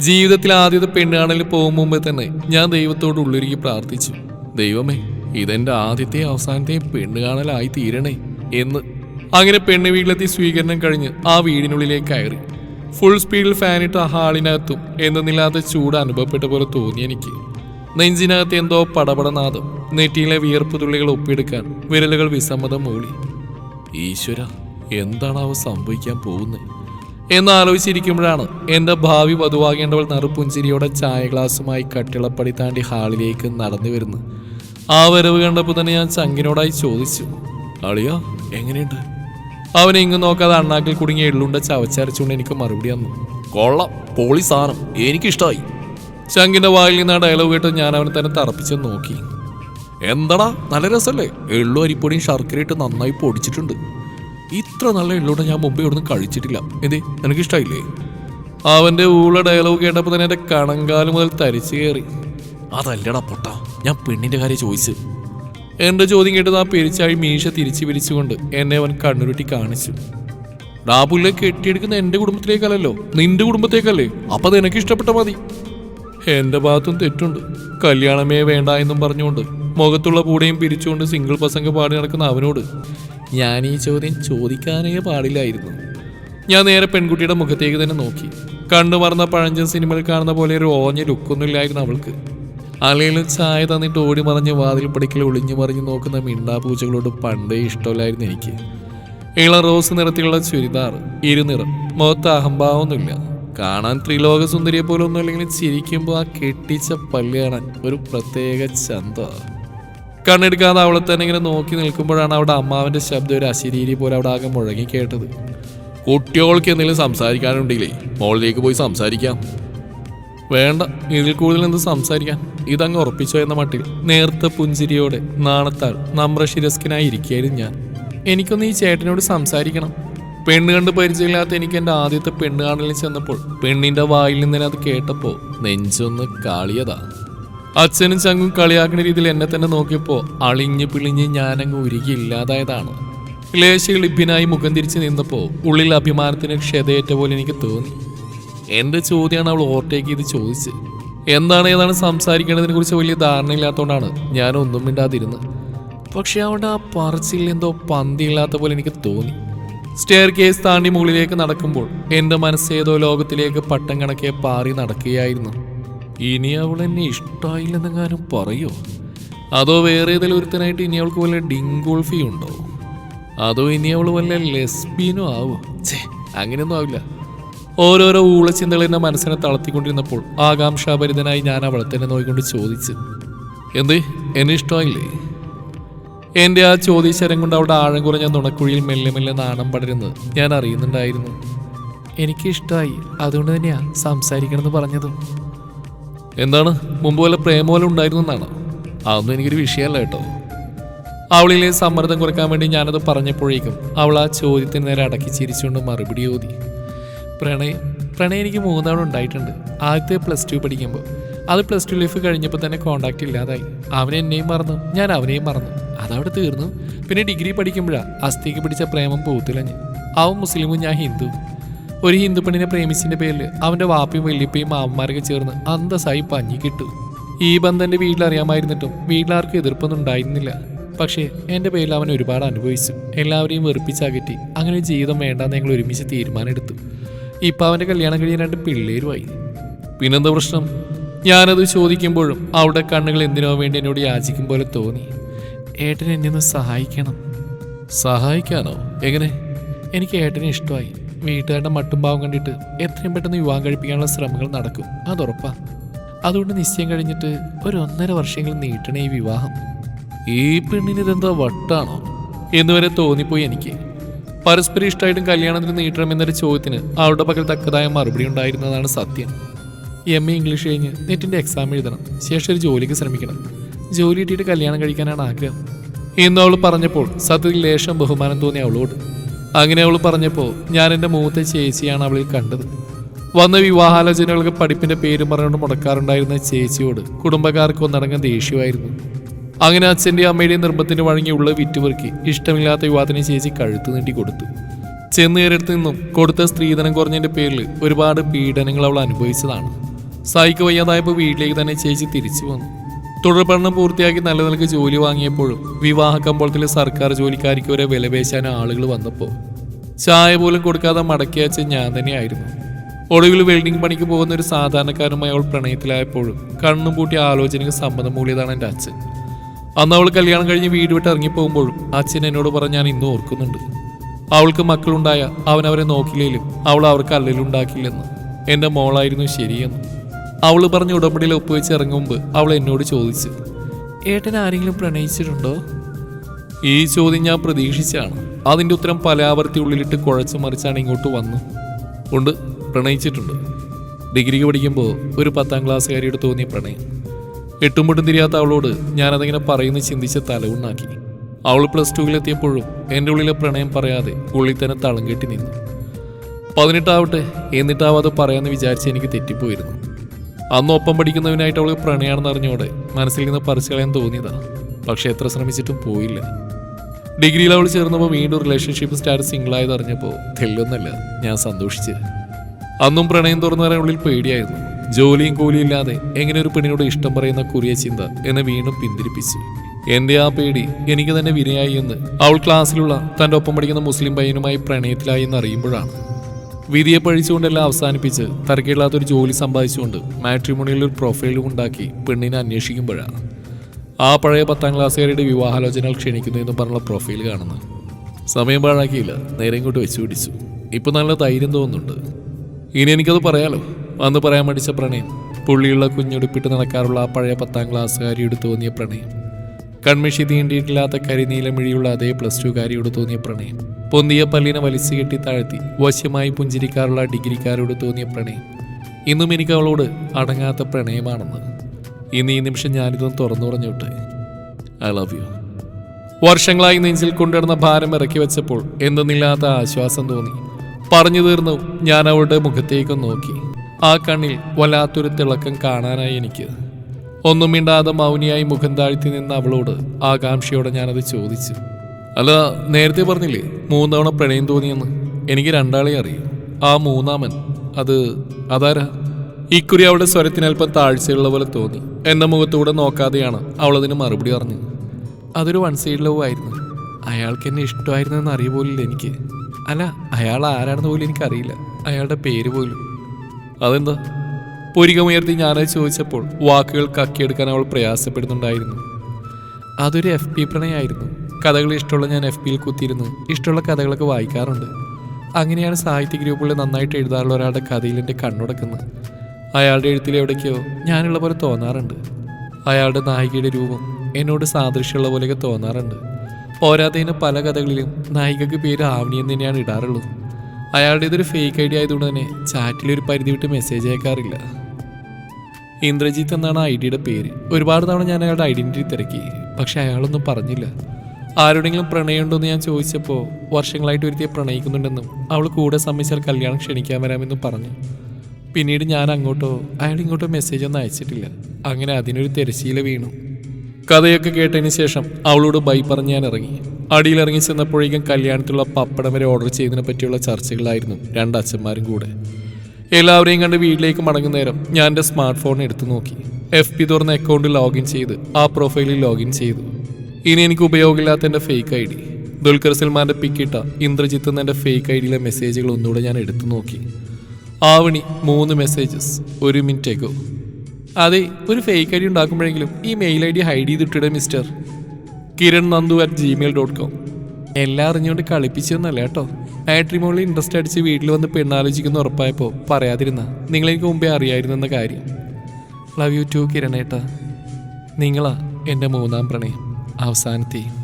ജീവിതത്തിൽ ആദ്യത്തെ പെണ്ണാണലിൽ പോകും മുമ്പേ തന്നെ ഞാൻ ദൈവത്തോട് ഉള്ളിരുക്കി പ്രാർത്ഥിച്ചു. ദൈവമേ ഇതെന്റെ ആദ്യത്തെ അവസാനത്തെയും പെണ്ണുകാണലായി തീരണേ എന്ന്. അങ്ങനെ പെണ്ണ് വീട്ടിലെത്തി സ്വീകരണം കഴിഞ്ഞ് ആ വീടിനുള്ളിലേക്ക് കയറി. ഫുൾ സ്പീഡിൽ ഫാനിട്ട് ഹാളിനകത്തും എന്തെന്നില്ലാത്ത ചൂട് അനുഭവപ്പെട്ട പോലെ തോന്നി എനിക്ക്. നെഞ്ചിനകത്ത് എന്തോ പടപടനാദം നെറ്റിയിലെ വിയർപ്പ് തുള്ളികൾ ഒപ്പിയെടുക്കാൻ വിരലുകൾ വിസമ്മതം മൂളി. ഈശ്വര എന്താണാവ സംഭവിക്കാൻ പോകുന്നത് എന്നാലോചിച്ചിരിക്കുമ്പോഴാണ് എന്റെ ഭാവി വധുവാകേണ്ടവൾ നറുപ്പുഞ്ചിരിയോടെ ചായ ഗ്ലാസുമായി കട്ടിളപ്പടി താണ്ടി ഹാളിലേക്ക് നടന്നു വരുന്നു ആ വരവ് കണ്ടപ്പോൾ തന്നെ ഞാൻ ചങ്കിനോടായി ചോദിച്ചു അളിയോ എങ്ങനെയുണ്ട്? അവൻ ഇങ്ങ് നോക്കാതെ അണ്ണാക്കിൽ കുടുങ്ങിയ എള്ളുണ്ട ചവച്ചരച്ചുകൊണ്ട് എനിക്ക് മറുപടി തന്നു കൊള്ളാം പോളി സാധനം എനിക്കിഷ്ടമായി ചങ്കിന്റെ വായിൽ നിന്ന് ആ ഡയലോഗ് കേട്ട് ഞാൻ അവനെ തന്നെ തറപ്പിച്ച് നോക്കി. എന്താടാ നല്ല രസമല്ലേ എള്ളു അരിപ്പൊടിയും ശർക്കരയിട്ട് നന്നായി പൊടിച്ചിട്ടുണ്ട്. ഇത്ര നല്ല എള്ളൂടെ ഞാൻ മുമ്പേ ഇവിടുന്ന് കഴിച്ചിട്ടില്ല. എന്തേ എനിക്കിഷ്ടായില്ലേ അവന്റെ ഊള ഡയലോഗ് കേട്ടപ്പോൾ തന്നെ എന്റെ കണങ്കാൽ മുതൽ തരിച്ചു കയറി. അതല്ലടാ പൊട്ട ഞാൻ പെണ്ണിന്റെ കാര്യം ചോദിച്ചു. എന്റെ ചോദ്യം കേട്ടത് ആ പെരിച്ചാഴി മീശ തിരിച്ചു പിരിച്ചുകൊണ്ട് എന്നെ അവൻ കണ്ണുരുട്ടി കാണിച്ചു. ഡാബുല്ലെ കെട്ടിയെടുക്കുന്ന എന്റെ കുടുംബത്തിലേക്കല്ലല്ലോ നിന്റെ കുടുംബത്തേക്കല്ലേ? അപ്പൊ അത് എനിക്ക് ഇഷ്ടപ്പെട്ട മതി. എന്റെ ഭാഗത്തും തെറ്റുണ്ട്. കല്യാണമേ വേണ്ട എന്നും പറഞ്ഞുകൊണ്ട് മുഖത്തുള്ള പൂടയും പിരിച്ചുകൊണ്ട് സിംഗിൾ പസംഗ പാടി നടക്കുന്ന അവനോട് ഞാൻ ഈ ചോദ്യം ചോദിക്കാനേ പാടില്ലായിരുന്നു. ഞാൻ നേരെ പെൺകുട്ടിയുടെ മുഖത്തേക്ക് തന്നെ നോക്കി. കണ്ടു മറന്ന പഴഞ്ചൻ സിനിമയിൽ കാണുന്ന പോലെ ഒരു ഓഞ്ഞ ലുക്കൊന്നുമില്ലായിരുന്നു അവൾക്ക്. അലയിലും ചായ തന്നിട്ട് ഓടി മറിഞ്ഞ് വാതിൽ പടിക്കൽ ഒളിഞ്ഞു മറിഞ്ഞ് നോക്കുന്ന മിണ്ടാപൂച്ചകളോട് പണ്ടേ ഇഷ്ടമില്ലായിരുന്നു എനിക്ക്. ഇള റോസ് നിറത്തിലുള്ള ചുരിദാർ ഇരുനിറം മുഖത്ത് അഹംഭാവമൊന്നുമില്ല. കാണാൻ ത്രിലോക സുന്ദരിയെ പോലെ അല്ലെങ്കിൽ ചിരിക്കുമ്പോൾ ആ കെട്ടിച്ച പല്ല് കാണാൻ ഒരു പ്രത്യേക ചന്ത കണ്ണെടുക്കാതെ അവളെ തന്നെ ഇങ്ങനെ നോക്കി നിൽക്കുമ്പോഴാണ് അവിടെ അമ്മാവന്റെ ശബ്ദം ഒരു അശരീരി പോലെ അവിടെ ആകെ മുഴങ്ങി കേട്ടത്. കുട്ടികൾക്ക് എന്തെങ്കിലും സംസാരിക്കാനുണ്ടെങ്കിലേ മോളിലേക്ക് പോയി സംസാരിക്കാം. വേണ്ട ഇതിൽ കൂടുതൽ എന്ത് സംസാരിക്കാൻ. ഇതങ്ങ് ഉറപ്പിച്ചോ എന്ന മട്ടിൽ നേർത്ത പുഞ്ചിരിയോടെ നാണത്താൽ നമ്രശിരസ്കനായി ഇരിക്കുകയായിരുന്നു ഞാൻ. എനിക്കൊന്ന് ഈ ചേട്ടനോട് സംസാരിക്കണം. പെണ്ണ് കണ്ട് പരിചയമില്ലാത്ത എനിക്ക് എന്റെ ആദ്യത്തെ പെണ്ണ് കാണലിൽ ചെന്നപ്പോൾ പെണ്ണിന്റെ വായിൽ നിന്ന് അത് കേട്ടപ്പോൾ നെഞ്ചൊന്ന് കാളിയതാ. അച്ഛനും ചങ്കും കളിയാക്കുന്ന രീതിയിൽ എന്നെ തന്നെ നോക്കിയപ്പോൾ അളിഞ്ഞ് പിളിഞ്ഞ് ഞാനങ്ങ് ഉരുകി ഇല്ലാതായതാണ്. ലേശ ഇളിപ്പിനായി മുഖം തിരിച്ച് നിന്നപ്പോൾ ഉള്ളിൽ അഭിമാനത്തിന് ക്ഷതയേറ്റ പോലെ എനിക്ക് തോന്നി. എന്റെ ചോദ്യമാണ് അവൾ ഓവർടേക്ക് ചെയ്ത് ചോദിച്ച് എന്താണ് ഏതാണ് സംസാരിക്കേണ്ടതിനെ കുറിച്ച് വലിയ ധാരണയില്ലാത്തതുകൊണ്ടാണ് ഞാൻ ഒന്നും മിണ്ടാതിരുന്നത്. പക്ഷെ അവിടെ ആ പറച്ചിൽ എന്തോ പന്തിയില്ലാത്ത പോലെ എനിക്ക് തോന്നി. സ്റ്റെയർ കേസ് താണ്ടി മുകളിലേക്ക് നടക്കുമ്പോൾ എന്റെ മനസ്സേതോ ലോകത്തിലേക്ക് പട്ടം കണക്കെ പാറി നടക്കുകയായിരുന്നു. ഇനി അവൾ എന്നെ ഇഷ്ടമായില്ലെന്നെങ്ങാനും പറയോ? അതോ വേറെ ഏതെങ്കിലും ഒരുത്തനായിട്ട് ഇനി അവൾക്ക് വല്ല ഡിങ്കോൾഫി ഉണ്ടോ? അതോ ഇനി അവൾ വല്ല ലെസ്ബീനോ ആവോ? ഛേ അങ്ങനെയൊന്നും ആവില്ല. ഓരോരോ ഊളച്ചിന്തകൾ എന്നെ മനസ്സിനെ തളർത്തിക്കൊണ്ടിരുന്നപ്പോൾ ആകാംക്ഷാഭരിതനായി ഞാൻ അവളെ തന്നെ നോക്കിക്കൊണ്ട് ചോദിച്ചു എന്ത്? എന്നെ ഇഷ്ടമായില്ലേ? എന്റെ ആ ചോദ്യശരം കൊണ്ട് അവളുടെ ആഴം കുറഞ്ഞ നുണക്കുഴിയിൽ മെല്ലെ മെല്ലെ നാണം പടരുന്നത് ഞാൻ അറിയുന്നുണ്ടായിരുന്നു. എനിക്കിഷ്ടമായി അതുകൊണ്ട് തന്നെയാണ് സംസാരിക്കണമെന്ന് പറഞ്ഞതും. എന്താണ്? മുമ്പ് വല്ല പ്രേമോലം ഉണ്ടായിരുന്നു എന്നാണ്. അതൊന്നും എനിക്കൊരു വിഷയമല്ല കേട്ടോ. അവളിലെ സമ്മർദ്ദം കുറയ്ക്കാൻ വേണ്ടി ഞാനത് പറഞ്ഞപ്പോഴേക്കും അവൾ ആ ചോദ്യത്തിന് നേരെ അടക്കി ചിരിച്ചുകൊണ്ട് മറുപടി ഓതി. പ്രണയം പ്രണയം എനിക്ക് മൂന്നാളും ഉണ്ടായിട്ടുണ്ട്. ആദ്യത്തെ പ്ലസ് ടു പഠിക്കുമ്പോൾ. അത് പ്ലസ് ടു ലൈഫ് കഴിഞ്ഞപ്പോൾ തന്നെ കോണ്ടാക്ട് ഇല്ലാതായി. അവൻ എന്നെയും മറന്നു. ഞാൻ അവനെയും മറന്നു. അതവിടെ തീർന്നു. പിന്നെ ഡിഗ്രി പഠിക്കുമ്പോഴാണ് അസ്ഥിക്ക് പിടിച്ച പ്രേമം പോത്തിലഞ്ഞ്. അവൻ മുസ്ലിമും ഞാൻ ഹിന്ദു ഒരു ഹിന്ദു പെണ്ണിനെ പ്രേമിച്ചതിന്റെ പേരിൽ അവന്റെ വാപ്പയും വല്യപ്പയും മാമന്മാരൊക്കെ ചേർന്ന് അന്തസ്സായി പഞ്ഞി കിട്ടു. ഈ ബന്ധന്റെ വീട്ടിൽ വീട്ടിലറിയാമായിരുന്നിട്ടും വീട്ടിലാർക്കും എതിർപ്പൊന്നും ഉണ്ടായിരുന്നില്ല. പക്ഷേ എന്റെ പേരിൽ അവൻ ഒരുപാട് അനുഭവിച്ചു. എല്ലാവരെയും വെറുപ്പിച്ചകറ്റി. അങ്ങനെ ജീവിതം വേണ്ടാന്ന് ഞങ്ങൾ ഒരുമിച്ച് തീരുമാനമെടുത്തു. ഇപ്പം അവന്റെ കല്യാണം കഴിഞ്ഞ രണ്ട് പിള്ളേരുമായി. പിന്നെന്താ പ്രശ്നം? ഞാനത് ചോദിക്കുമ്പോഴും അവിടെ കണ്ണുകൾ എന്തിനോ വേണ്ടി എന്നോട് യാചിക്കും പോലെ തോന്നി. ഏട്ടൻ എന്നെ ഒന്ന് സഹായിക്കണം. സഹായിക്കാനോ? എങ്ങനെ? എനിക്ക് ഏട്ടനെ ഇഷ്ടമായി. വീട്ടുകാരുടെ മട്ടും ഭാവം കണ്ടിട്ട് എത്രയും പെട്ടെന്ന് വിവാഹം കഴിപ്പിക്കാനുള്ള ശ്രമങ്ങൾ നടക്കും. അതുറപ്പാ. അതുകൊണ്ട് നിശ്ചയം കഴിഞ്ഞിട്ട് ഒരു ഒന്നര വർഷമെങ്കിലും നീട്ടണേ ഈ വിവാഹം. ഈ പെണ്ണിന് ഇതെന്താ വട്ടാണോ? എന്നുവരെ തോന്നിപ്പോയി എനിക്ക്. പരസ്പരം ഇഷ്ടമായിട്ടും കല്യാണത്തിന് നീട്ടണം എന്നൊരു ചോദ്യത്തിന് അവളുടെ പകൽ തക്കതായ മറുപടി ഉണ്ടായിരുന്നതാണ് സത്യം. എം എ ഇംഗ്ലീഷ് കഴിഞ്ഞ് നെറ്റിന്റെ എക്സാം എഴുതണം. ശേഷം ഒരു ജോലിക്ക് ശ്രമിക്കണം. ജോലി കിട്ടിയിട്ട് കല്യാണം കഴിക്കാനാണ് ആഗ്രഹം. എന്ന് അവൾ പറഞ്ഞപ്പോൾ സത്യത്തിൽ ലേശം ബഹുമാനം തോന്നി അവളോട്. അങ്ങനെ അവൾ പറഞ്ഞപ്പോൾ ഞാൻ എന്റെ മൂത്ത ചേച്ചിയാണ് അവളിൽ കണ്ടത്. വന്ന വിവാഹാലോചനകൾക്ക് പഠിപ്പിന്റെ പേര് പറഞ്ഞുകൊണ്ട് മുടക്കാറുണ്ടായിരുന്ന ചേച്ചിയോട് കുടുംബക്കാർക്ക് ഒന്നടങ്കം ദേഷ്യമായിരുന്നു. അങ്ങനെ അച്ഛന്റെയും അമ്മയുടെയും നിർബന്ധത്തിന് വഴങ്ങിയുള്ള വിറ്റുപെറുക്കി ഇഷ്ടമില്ലാത്ത യുവാത്തിനെ ചേച്ചി കഴുത്ത് നീട്ടി കൊടുത്തു. ചെന്ന് കയറിടത്ത് നിന്നും കൊടുത്ത സ്ത്രീധനം കുറഞ്ഞതിന്റെ പേരിൽ ഒരുപാട് പീഡനങ്ങൾ അവൾ അനുഭവിച്ചതാണ്. സായിക്ക് വയ്യാതായപ്പോൾ വീട്ടിലേക്ക് തന്നെ ചേച്ചി തിരിച്ചു വന്നു. തുടർ പഠനം പൂർത്തിയാക്കി നല്ല നിലയ്ക്ക് ജോലി വാങ്ങിയപ്പോഴും വിവാഹ കമ്പോളത്തിലെ സർക്കാർ ജോലിക്കാരിക്ക് വരെ വിലപേശാൻ ആളുകൾ വന്നപ്പോൾ ചായ പോലും കൊടുക്കാതെ മടക്കി അയച്ച ഞാൻ തന്നെയായിരുന്നു. ഒടുവിൽ വെൽഡിംഗ് പണിക്ക് പോകുന്ന ഒരു സാധാരണക്കാരുമായി അവൾ പ്രണയത്തിലായപ്പോഴും കണ്ണും പൂട്ടി ആലോചനയ്ക്ക് സമ്മതം മൂളിയതാണ് എന്റെ അച്ഛൻ. അന്ന് അവൾ കല്യാണം കഴിഞ്ഞ് വീട് വിട്ട് ഇറങ്ങിപ്പോകുമ്പോഴും അച്ഛൻ എന്നോട് പറഞ്ഞ് ഞാൻ ഇന്നും ഓർക്കുന്നുണ്ട്. അവൾക്ക് മക്കളുണ്ടായ അവൻ അവരെ നോക്കില്ലെങ്കിലും അവൾ അവർക്ക് അല്ലലുണ്ടാക്കില്ലെന്ന്. എന്റെ മോളായിരുന്നു ശരിയെന്ന്. അവൾ പറഞ്ഞ ഉടമ്പടിയിൽ ഒപ്പുവെച്ച് ഇറങ്ങും മുമ്പ് അവൾ എന്നോട് ചോദിച്ചു ഏട്ടൻ ആരെങ്കിലും പ്രണയിച്ചിട്ടുണ്ടോ? ഈ ചോദ്യം ഞാൻ പ്രതീക്ഷിച്ചാണ്. അതിന്റെ ഉത്തരം പല ആവർത്തി ഉള്ളിലിട്ട് കുഴച്ചു മറിച്ചാണ് ഇങ്ങോട്ട് വന്നു. ഉണ്ട് പ്രണയിച്ചിട്ടുണ്ട്. ഡിഗ്രിക്ക് പഠിക്കുമ്പോൾ ഒരു പത്താം ക്ലാസ്സുകാരിയോട് തോന്നിയ പ്രണയം. എട്ടും പൊട്ടും തിരിയാത്ത അവളോട് ഞാനതിങ്ങനെ പറയുന്നു ചിന്തിച്ച് തലവുണ്ണാക്കി. അവൾ പ്ലസ് ടുവിലെത്തിയപ്പോഴും എന്റെ ഉള്ളിലെ പ്രണയം പറയാതെ ഉള്ളിൽ തന്നെ തളം കെട്ടി നിന്നു. പതിനെട്ടാവട്ടെ എന്നിട്ടാവാതെ പറയാമെന്ന് വിചാരിച്ച് എനിക്ക് തെറ്റിപ്പോയിരുന്നു. അന്ന് ഒപ്പം പഠിക്കുന്നവനായിട്ട് അവൾ പ്രണയാണെന്ന് അറിഞ്ഞോടെ മനസ്സിൽ നിന്ന് പറിച്ചു കളയാൻ തോന്നിയതാണ് പക്ഷെ എത്ര ശ്രമിച്ചിട്ടും പോയില്ല. ഡിഗ്രിയിൽ അവൾ ചേർന്നപ്പോൾ വീണ്ടും റിലേഷൻഷിപ്പ് സ്റ്റാറ്റസ് സിംഗിളായത് അറിഞ്ഞപ്പോൾ തെല്ലൊന്നല്ല ഞാൻ സന്തോഷിച്ച്. അന്നും പ്രണയം തുറന്നു വരാൻ ഉള്ളിൽ പേടിയായിരുന്നു. ജോലിയും കൂലിയും ഇല്ലാതെ എങ്ങനെ ഒരു പെണ്ണിനോട് ഇഷ്ടം പറയുന്ന കുറിയ ചിന്ത എന്നെ വീണ്ടും പിന്തിരിപ്പിച്ചു. എന്റെ ആ പേടി എനിക്ക് തന്നെ വിനയായി എന്ന് അവൾ ക്ലാസ്സിലുള്ള തന്റെ ഒപ്പം പഠിക്കുന്ന മുസ്ലിം പയ്യനുമായി പ്രണയത്തിലായി എന്ന് അറിയുമ്പോഴാണ്. വിധിയെ പഴിച്ചുകൊണ്ടെല്ലാം അവസാനിപ്പിച്ച് തരക്കേടില്ലാത്തൊരു ജോലി സമ്പാദിച്ചുകൊണ്ട് മാട്രിമോണിയിൽ ഒരു പ്രൊഫൈലും ഉണ്ടാക്കി പെണ്ണിനെ അന്വേഷിക്കുമ്പോഴാണ് ആ പഴയ പത്താം ക്ലാസ്സുകാരുടെ വിവാഹാലോചനകൾ ക്ഷണിക്കുന്നു എന്ന് പറഞ്ഞുള്ള പ്രൊഫൈൽ കാണുന്നത് സമയം പാഴാക്കിയില്ല. നേരെ ഇങ്ങോട്ട് വെച്ചു പിടിച്ചു. ഇപ്പം നല്ല ധൈര്യം തോന്നുന്നുണ്ട്. ഇനി എനിക്കത് പറയാലോ? അന്ന് പറയാൻ മടിച്ച പ്രണയം. പുള്ളിയുള്ള കുഞ്ഞുടുപ്പിട്ട് നടക്കാറുള്ള ആ പഴയ പത്താം ക്ലാസ്സുകാരിയോട് തോന്നിയ പ്രണയം. കൺമിഷി തീണ്ടിയിട്ടില്ലാത്ത കരിനീലമിഴിയുള്ള അതേ പ്ലസ് ടു കാരിയോട് തോന്നിയ പ്രണയം. പൊന്തിയ പല്ലിനെ വലിച്ചു കെട്ടി താഴ്ത്തി വശ്യമായി പുഞ്ചിരിക്കാറുള്ള ഡിഗ്രിക്കാരോട് തോന്നിയ പ്രണയം. ഇന്നും എനിക്ക് അവളോട് അടങ്ങാത്ത പ്രണയമാണെന്ന്. ഇന്ന് ഈ നിമിഷം ഞാനിതൊന്ന് തുറന്നു പറഞ്ഞോട്ടെ. ഐ ലവ് യു വർഷങ്ങളായി നെഞ്ചിൽ കൊണ്ടുവരുന്ന ഭാരം ഇറക്കി വെച്ചപ്പോൾ എന്തെന്നില്ലാത്ത ആശ്വാസം തോന്നി. പറഞ്ഞു തീർന്നു ഞാൻ അവളുടെ മുഖത്തേക്ക് നോക്കി. ആ കണ്ണിൽ വല്ലാത്തൊരു തിളക്കം കാണാനായി എനിക്ക്. ഒന്നും മിണ്ടാതെ മൗനിയായി മുഖം താഴ്ത്തി നിന്ന അവളോട് ആകാംക്ഷയോടെ ഞാനത് ചോദിച്ചു. അല്ല നേരത്തെ പറഞ്ഞില്ലേ മൂന്നവണ പ്രണയം തോന്നിയെന്ന്? എനിക്ക് രണ്ടാളെ അറിയും. ആ മൂന്നാമൻ അത് അതാരാ? ഇക്കുറി അവളുടെ സ്വരത്തിനൽപ്പം താഴ്ചയുള്ള പോലെ തോന്നി. എന്റെ മുഖത്തൂടെ നോക്കാതെയാണ് അവളതിന് മറുപടി പറഞ്ഞത്. അതൊരു വൺ സൈഡ് ലവ് ആയിരുന്നു. അയാൾക്ക് എന്നെ ഇഷ്ടമായിരുന്നെന്ന് അറിയ പോലില്ല എനിക്ക്. അല്ല അയാൾ ആരാണെന്ന് പോലും എനിക്കറിയില്ല. അയാളുടെ പേര് പോലും. അതെന്താ? പൊരികമുയർത്തി ഞാനത് ചോദിച്ചപ്പോൾ വാക്കുകൾ കക്കിയെടുക്കാൻ അവൾ പ്രയാസപ്പെടുന്നുണ്ടായിരുന്നു. അതൊരു എഫ് പി പ്രണയമായിരുന്നു കഥകൾ ഇഷ്ടമുള്ള ഞാൻ എഫ് പിയിൽ കുത്തിയിരുന്നു ഇഷ്ടമുള്ള കഥകളൊക്കെ വായിക്കാറുണ്ട്. അങ്ങനെയാണ് സാഹിത്യ ഗ്രൂപ്പുകളിൽ നന്നായിട്ട് എഴുതാറുള്ള ഒരാളുടെ കഥയിൽ എന്റെ കണ്ണുടക്കുന്നത്. അയാളുടെ എഴുത്തിൽ എവിടേക്കോ ഞാനുള്ള പോലെ തോന്നാറുണ്ട്. അയാളുടെ നായികയുടെ രൂപം എന്നോട് സാദൃശ്യമുള്ള പോലെയൊക്കെ തോന്നാറുണ്ട്. പോരാത്തതിന് പല കഥകളിലും നായികക്ക് പേര് ആവണി എന്ന് തന്നെയാണ് ഇടാറുള്ളത്. അയാളുടെ ഇതൊരു ഫേക്ക് ഐഡിയ ആയതുകൊണ്ട് തന്നെ ചാറ്റിലൊരു പരിധി വിട്ട് മെസ്സേജ് അയക്കാറില്ല. ഇന്ദ്രജിത്ത് എന്നാണ് ഐ ഡിയുടെ പേര്. ഒരുപാട് തവണ ഞാൻ അയാളുടെ ഐഡന്റിറ്റി തിരക്കി. പക്ഷെ അയാളൊന്നും പറഞ്ഞില്ല. ആരോടെങ്കിലും പ്രണയമുണ്ടോ എന്ന് ഞാൻ ചോദിച്ചപ്പോൾ വർഷങ്ങളായിട്ട് ഒരുത്തിയെ പ്രണയിക്കുന്നുണ്ടെന്നും അവൾ കൂടെ സമ്മതിച്ചാൽ കല്യാണം ക്ഷണിക്കാൻ വരാമെന്നും പറഞ്ഞു. പിന്നീട് ഞാൻ അങ്ങോട്ടോ അയാൾ ഇങ്ങോട്ടോ മെസ്സേജ് ഒന്നും അയച്ചിട്ടില്ല. അങ്ങനെ അതിനൊരു തിരശീല വീണു. കഥയൊക്കെ കേട്ടതിന് ശേഷം അവളോട് ബൈ പറഞ്ഞ് ഞാൻ ഇറങ്ങി. അടിയിൽ ഇറങ്ങി ചെന്നപ്പോഴേക്കും കല്യാണത്തിലുള്ള പപ്പടം വരെ ഓർഡർ ചെയ്തതിനെ പറ്റിയുള്ള ചർച്ചകളായിരുന്നു രണ്ടച്ഛന്മാരും കൂടെ. എല്ലാവരെയും കണ്ട് വീട്ടിലേക്ക് മടങ്ങുന്ന നേരം ഞാൻ എന്റെ സ്മാർട്ട് ഫോൺ എടുത്തു നോക്കി. എഫ് പി തുറന്ന അക്കൗണ്ട് ലോഗിൻ ചെയ്ത് ആ പ്രൊഫൈലിൽ ലോഗിൻ ചെയ്തു. ഇനി എനിക്ക് ഉപയോഗമില്ലാത്ത എന്റെ ഫേക്ക് ഐ ഡി ദുൽഖർ സൽമാന്റെ പിക്കിട്ട ഇന്ദ്രജിത്ത് എന്ന എന്റെ ഫേക്ക് ഐ ഡിയിലെ മെസ്സേജുകൾ ഒന്നുകൂടെ ഞാൻ എടുത്തു നോക്കി. ആവണി മൂന്ന് മെസ്സേജസ് ഒരു മിനിറ്റ് എഗോ അതെ ഒരു fake I D ഉണ്ടാക്കുമ്പോഴെങ്കിലും e mail I D hide ചെയ്തിട്ടിടേ mister Kiran Nandu at Gmail dot com എല്ലാം അറിഞ്ഞുകൊണ്ട് കളിപ്പിച്ചൊന്നല്ല കേട്ടോ? മാട്രിമോളിൽ ഇൻട്രസ്റ്റ് അടിച്ച് വീട്ടിൽ വന്ന് പെണ്ണാലോചിക്കുന്ന ഉറപ്പായപ്പോൾ പറയാതിരുന്ന നിങ്ങളെനിക്ക് മുമ്പേ അറിയായിരുന്നെന്ന കാര്യം. ലവ് യു ടു കിരണേട്ട നിങ്ങളാ എന്റെ മൂന്നാം പ്രണയം. അവസാനത്തെയും